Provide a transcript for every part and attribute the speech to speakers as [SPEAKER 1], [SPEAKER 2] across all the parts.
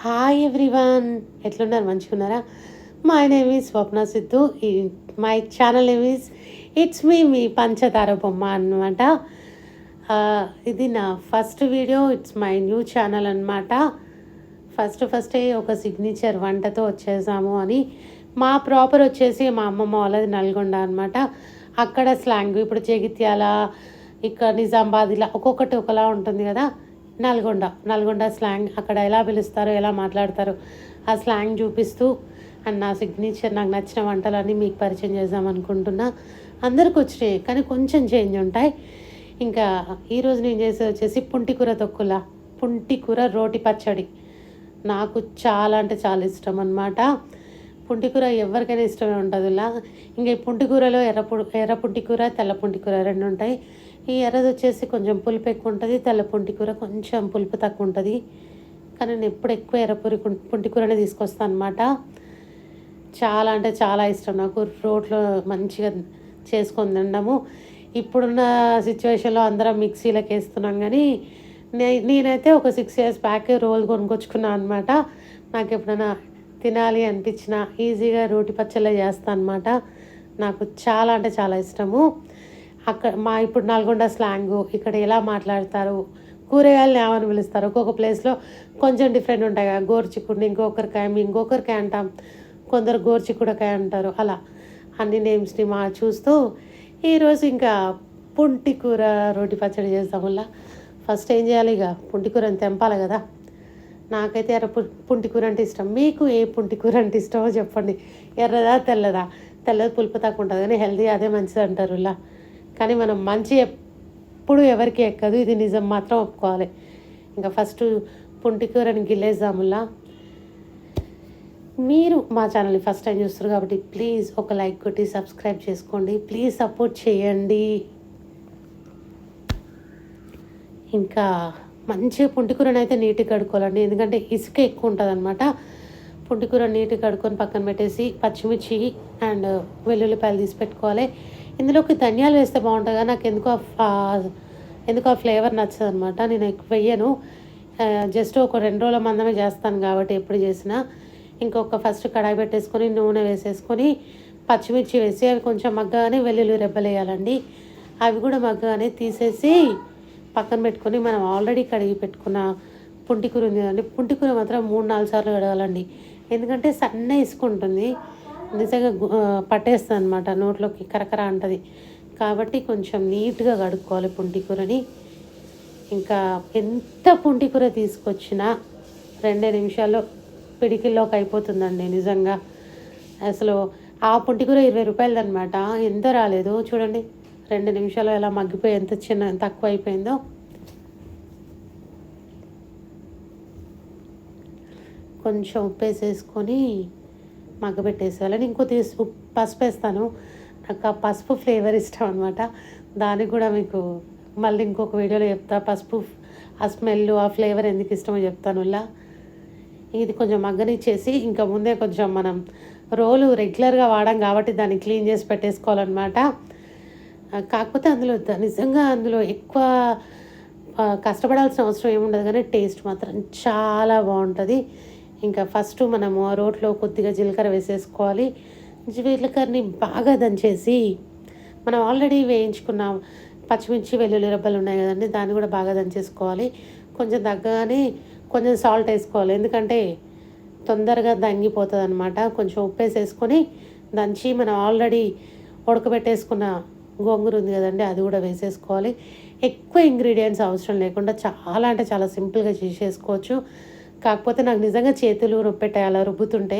[SPEAKER 1] Hi everyone ఎట్లున్నారు? మంచిగా ఉన్నారా my name is Swapna Siddhu. ఈ my channel name is it's me మీ పంచతార బొమ్మ అనమాట ఇది నా first video it's my new channel అనమాట ఫస్ట్ ఫస్టే ఒక సిగ్నేచర్ వంటతో వచ్చేసాము అని. మా ప్రాపర్ వచ్చేసి మా అమ్మమ్మ వాళ్ళది నల్గొండ అనమాట అక్కడ స్లాంగ్ ఇప్పుడు జగిత్యాల ఇక్కడ నిజామాబాద్ ఇలా ఒక్కొక్కటి ఒకలా ఉంటుంది కదా. నల్గొండ నల్గొండ స్లాంగ్ అక్కడ ఎలా పిలుస్తారో ఎలా మాట్లాడతారో ఆ స్లాంగ్ చూపిస్తూ అండ్ నా సిగ్నేచర్ నాకు నచ్చిన వంటలన్నీ మీకు పరిచయం చేద్దాం అనుకుంటున్నా. అందరికి వచ్చినాయి కానీ కొంచెం చేంజ్ ఉంటాయి. ఇంకా ఈరోజు నేను చేసేది వచ్చేసి పుంటికూర తొక్కుల పుంటికూర రోటి పచ్చడి. నాకు చాలా అంటే చాలా ఇష్టం అనమాట పుంటికూర ఎవరికైనా ఇష్టమే ఉంటుందిలా ఇంకా ఈ పుంటికూరలో ఎర్ర పు ఎర్ర పుంటికూర తెల్ల పుంటికూర రెండు ఉంటాయి. ఈ ఎర్రది వచ్చేసి కొంచెం పులుపు ఎక్కువ ఉంటుంది తెల్ల పుంటికూర కొంచెం పులుపు తక్కువ ఉంటుంది కానీ నేను ఎప్పుడు ఎక్కువ ఎర్రపూరి పుంటి కూరనే తీసుకొస్తాను అనమాట చాలా అంటే చాలా ఇష్టం నాకు. రోట్లో మంచిగా చేసుకొని తినడము. ఇప్పుడున్న సిచ్యువేషన్లో అందరం మిక్సీలకు వేస్తున్నాం కానీ నే నేనైతే ఒక సిక్స్ ఇయర్స్ బ్యాక్ రోల్ కొనుక్కొచ్చుకున్నాను అనమాట నాకు ఎప్పుడైనా తినాలి అనిపించిన ఈజీగా రోటి పచ్చళ్ళ చేస్తాను అనమాట నాకు చాలా అంటే చాలా ఇష్టము. అక్కడ మా ఇప్పుడు నల్గొండ స్లాంగు ఇక్కడ ఎలా మాట్లాడతారు? కూరగాయలు ఏమని పిలుస్తారు? ఒక్కొక్క ప్లేస్లో కొంచెం డిఫరెంట్ ఉంటాయి కదా. గోర్చిక్కుడిని ఇంకొకరికాయ మేము ఇంకొకరికాయ అంటాం. కొందరు గోర్చిక్కుడకాయ అంటారు. అలా అన్ని నేమ్స్ని మా చూస్తూ ఈరోజు ఇంకా పుంటి కూర రోటి పచ్చడి చేస్తాం వల్ల ఫస్ట్ ఏం చేయాలి ఇక? పుంటి కూరని తెంపాలి కదా. నాకైతే ఎర్ర పుంటి కూర అంటే ఇష్టం. మీకు ఏ పుంటి కూర అంటే ఇష్టమో చెప్పండి. ఎర్రదా తెల్లదా? తెల్లది పులుపు తక్కువ ఉంటుంది కానీ హెల్తీ అదే మంచిది అంటారు ఇలా. కానీ మనం మంచి ఎప్పుడు ఎవరికి ఎక్కదు. ఇది నిజం మాత్రం ఒప్పుకోవాలి. ఇంకా ఫస్ట్ పుంటికూరని కూరని మీరు మా ఛానల్ని ఫస్ట్ టైం చూస్తారు కాబట్టి ప్లీజ్ ఒక లైక్ కొట్టి సబ్స్క్రైబ్ చేసుకోండి. ప్లీజ్ సపోర్ట్ చేయండి. ఇంకా మంచిగా పుంటికూరని అయితే నీట్గా కడుక్కోవాలండి. ఎందుకంటే ఇసుక ఎక్కువ ఉంటుంది అనమాట పుంటికూర నీట్గా కడుక్కొని పక్కన పెట్టేసి పచ్చిమిర్చి అండ్ వెల్లుల్లిపాయలు తీసి పెట్టుకోవాలి. ఇందులోకి ధనియాలు వేస్తే బాగుంటుంది నాకు ఎందుకు ఎందుకు ఎందుకో ఆ ఫ్లేవర్ నచ్చదు అనమాట నేను ఎక్కువ వెయ్యను జస్ట్ ఒక రెండు రోజుల మందమే చేస్తాను కాబట్టి ఎప్పుడు చేసినా. ఇంకొక ఫస్ట్ కడాయి పెట్టేసుకొని నూనె వేసేసుకొని పచ్చిమిర్చి వేసి అవి కొంచెం మగ్గగానే వెల్లుల్లి రెబ్బలేయాలండి అవి కూడా మగ్గగానే తీసేసి పక్కన పెట్టుకొని మనం ఆల్రెడీ కడిగి పెట్టుకున్న పుంటికూర ఉంది కదండి పుంటికూర మాత్రం మూడు నాలుగు సార్లు కడగాలండి. ఎందుకంటే సన్న ఇసుకుంటుంది నిజంగా పట్టేస్తుంది అనమాట నోట్లోకి కరకర అంటది. కాబట్టి కొంచెం నీట్గా కడుక్కోవాలి పుంటికూరని. ఇంకా ఎంత పుంటికూర తీసుకొచ్చినా రెండే నిమిషాల్లో పిడికిల్లోకి అయిపోతుందండి నిజంగా. అసలు ఆ పుంటికూర ఇరవై రూపాయలది అనమాట ఎంత రాలేదు చూడండి. రెండు నిమిషాలు ఎలా మగ్గిపోయి ఎంత చిన్న తక్కువ అయిపోయిందో. కొంచెం ఉప్పు వేసేసుకొని మగ్గబెట్టేసేయాలి. నేను ఇంకో తీసి పసుపు వేస్తాను. నాకు ఆ పసుపు ఫ్లేవర్ ఇష్టం అనమాట దానికి కూడా మీకు మళ్ళీ ఇంకొక వీడియోలో చెప్తా. పసుపు ఆ స్మెల్ ఆ ఫ్లేవర్ ఎందుకు ఇష్టమో చెప్తాను ఇలా. ఇది కొంచెం మగ్గనిచ్చేసి ఇంకా ముందే కొంచెం మనం రోలు రెగ్యులర్గా వాడాం కాబట్టి దాన్ని క్లీన్ చేసి పెట్టేసుకోవాలన్నమాట. కాకపోతే అందులో నిజంగా అందులో ఎక్కువ కష్టపడాల్సిన అవసరం ఏముండదు. కానీ టేస్ట్ మాత్రం చాలా బాగుంటుంది. ఇంకా ఫస్ట్ మనము ఆ రోట్లో కొద్దిగా జీలకర్ర వేసేసుకోవాలి. జీలకర్రని బాగా దంచేసి మనం ఆల్రెడీ వేయించుకున్న పచ్చిమిర్చి వెల్లుల్లి రబ్బలు ఉన్నాయి కదండి దాన్ని కూడా బాగా దంచేసుకోవాలి. కొంచెం తగ్గగానే కొంచెం సాల్ట్ వేసుకోవాలి. ఎందుకంటే తొందరగా దంగిపోతుంది అనమాట కొంచెం ఉప్పు వేసేసుకొని దంచి మనం ఆల్రెడీ ఉడకబెట్టేసుకున్న గోంగూర ఉంది కదండి అది కూడా వేసేసుకోవాలి. ఎక్కువ ఇంగ్రీడియంట్స్ అవసరం లేకుండా చాలా అంటే చాలా సింపుల్గా చేసేసుకోవచ్చు. కాకపోతే నాకు నిజంగా చేతులు నొప్పెట్టాయి అలా రుబ్బుతుంటే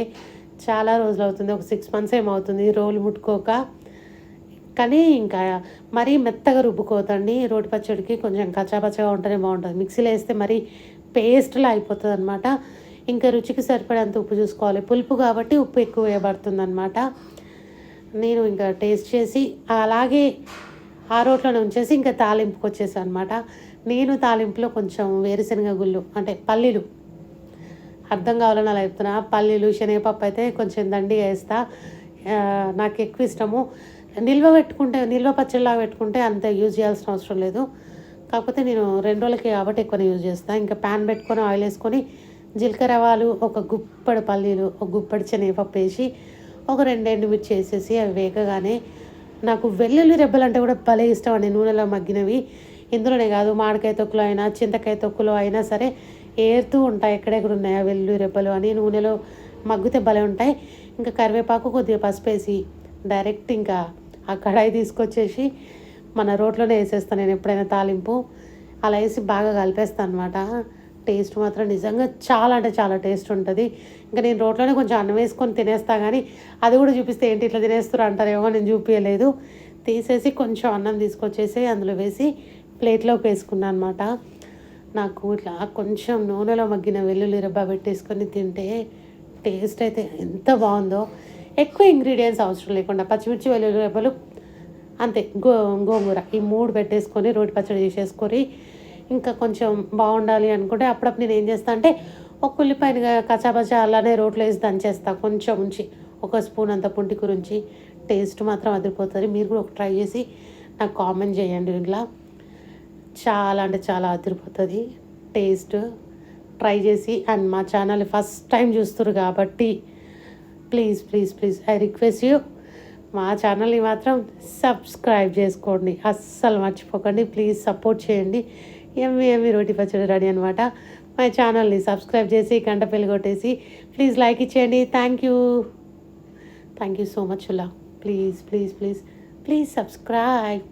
[SPEAKER 1] చాలా రోజులు అవుతుంది. ఒక సిక్స్ మంత్స్ ఏమవుతుంది రోలు ముట్టుకోక. కానీ ఇంకా మరీ మెత్తగా రుబ్బుకోవద్దండి. రోటి పచ్చడికి కొంచెం కచ్చాపచ్చగా ఉంటేనే బాగుంటుంది. మిక్సీలో వేస్తే మరీ పేస్ట్లా అయిపోతుంది అనమాట ఇంకా రుచికి సరిపడేంత ఉప్పు చూసుకోవాలి. పులుపు కాబట్టి ఉప్పు ఎక్కువ వేయబడుతుంది అనమాట నేను ఇంకా టేస్ట్ చేసి అలాగే ఆ రోట్లోనే ఉంచేసి ఇంకా తాలింపుకి వచ్చేసాను అనమాట నేను తాలింపులో కొంచెం వేరుశనగ గుళ్ళు అంటే పల్లీలు అర్థం కావాలని అలా చెప్తున్నా. పల్లీలు శనగపప్పు అయితే కొంచెం దండిగా వేస్తా. నాకు ఎక్కువ ఇష్టము. నిల్వ పెట్టుకుంటే నిల్వ పచ్చడిలాగా పెట్టుకుంటే అంత యూజ్ చేయాల్సిన అవసరం లేదు. కాకపోతే నేను రెండు రోజులకి కాబట్టి ఎక్కువ యూజ్ చేస్తాను ఇంకా ప్యాన్ పెట్టుకొని ఆయిల్ వేసుకొని జీలకర్ర ఆవాలు ఒక గుప్పడి పల్లీలు ఒక గుప్పడి శనగపప్పు వేసి ఒక రెండు ఎండుమిర్చి వేసేసి అవి వేగగానే నాకు వెల్లుల్లి రెబ్బలు అంటే కూడా భలే ఇష్టం అండి. నూనెలో మగ్గినవి. ఇందులోనే కాదు మామిడికాయ తొక్కులో అయినా చింతకాయ తొక్కులో అయినా సరే ఏరుతూ ఉంటాయి. ఎక్కడెక్కడ ఉన్నాయా? వెల్లు రెబ్బలు అని నూనెలో మగ్గితే భలే ఉంటాయి. ఇంకా కరివేపాకు కొద్దిగా పసుపు వేసి డైరెక్ట్ ఇంకా ఆ కడాయి తీసుకొచ్చేసి మన రోట్లోనే వేసేస్తాను నేను ఎప్పుడైనా తాలింపు అలా వేసి బాగా కలిపేస్తాను అనమాట టేస్ట్ మాత్రం నిజంగా చాలా అంటే చాలా టేస్ట్ ఉంటుంది. ఇంకా నేను రోట్లోనే కొంచెం అన్నం వేసుకొని తినేస్తా కానీ అది కూడా చూపిస్తే ఏంటి ఇట్లా తినేస్తారు అంటారేమో నేను చూపించలేదు తీసేసి కొంచెం అన్నం తీసుకొచ్చేసి అందులో వేసి ప్లేట్లోకి వేసుకున్నాను అనమాట నాకు ఇట్లా కొంచెం నూనెలో మగ్గిన వెల్లుల్లి రబ్బ పెట్టేసుకొని తింటే టేస్ట్ అయితే ఎంత బాగుందో. ఎక్కువ ఇంగ్రీడియంట్స్ అవసరం లేకుండా పచ్చిమిర్చి వెల్లుల్లి రబ్బలు అంతే గో గోంగూర ఈ మూడు పెట్టేసుకొని రోటి పచ్చడి చేసేసుకొని ఇంకా కొంచెం బాగుండాలి అనుకుంటే అప్పుడప్పుడు నేను ఏం చేస్తా అంటే ఒక ఉల్లిపాయని కచాపచా అలానే రోట్లో వేసి దంచేస్తా కొంచెం ఉంచి ఒక స్పూన్ అంత పుంటి గురించి టేస్ట్ మాత్రం అదిరిపోతుంది. మీరు కూడా ఒక ట్రై చేసి నాకు కామెంట్ చేయండి ఇట్లా చాలా అంటే చాలా అదిరిపోతుంది. టేస్ట్ ట్రై చేసి అండ్ మా ఛానల్ ఫస్ట్ టైం చూస్తున్నారు కాబట్టి please please please I request you మా ఛానల్ని మాత్రం సబ్స్క్రైబ్ చేసుకోండి. అస్సలు మర్చిపోకండి. ప్లీజ్ సపోర్ట్ చేయండి. ఎమ్మి ఎమ్మి రోటి పచ్చడి రెడీ అనమాట మా ఛానల్ని సబ్స్క్రైబ్ చేసి గంట పెళ్ళి కొట్టేసి ప్లీజ్ లైక్ ఇచ్చేయండి. Thank you thank you so much Ullah please please please please subscribe